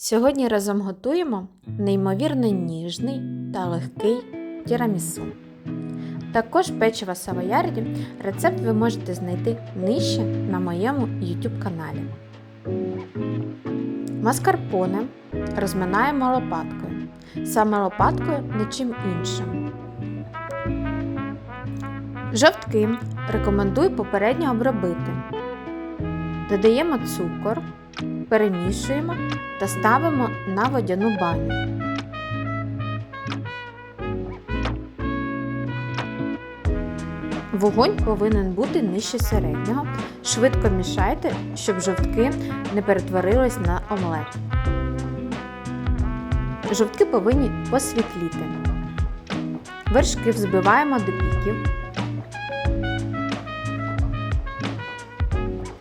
Сьогодні разом готуємо неймовірно ніжний та легкий тірамісу. Також печиво савоярді рецепт ви можете знайти нижче на моєму YouTube каналі. Маскарпоне розминаємо лопаткою. Саме лопаткою нічим іншим. Жовтки рекомендую попередньо обробити. Додаємо цукор, перемішуємо та ставимо на водяну баню. Вогонь повинен бути нижче середнього. Швидко мішайте, щоб жовтки не перетворились на омлет. Жовтки повинні посвітліти. Вершки взбиваємо до піків.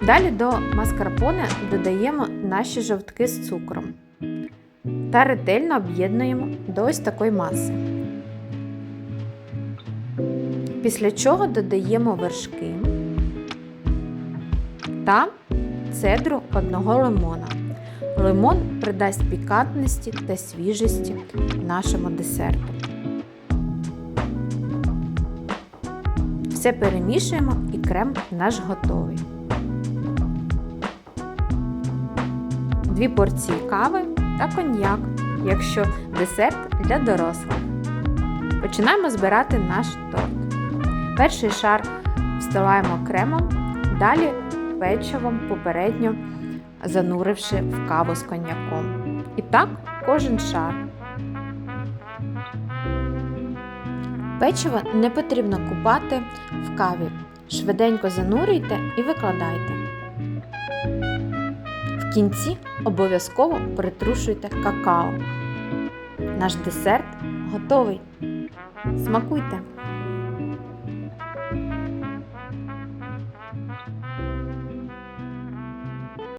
Далі до маскарпоне додаємо наші жовтки з цукром та ретельно об'єднуємо до ось такої маси. Після чого додаємо вершки та цедру одного лимона. Лимон придасть пікантності та свіжості нашому десерту. Все перемішуємо і крем наш готовий. Дві порції кави та коньяк, якщо десерт для дорослих. Починаємо збирати наш торт. Перший шар встилаємо кремом, далі печивом попередньо зануривши в каву з коньяком. І так кожен шар. Печиво не потрібно купати в каві. Швиденько занурюйте і викладайте. В кінці обов'язково притрушуйте какао. Наш десерт готовий. Смакуйте!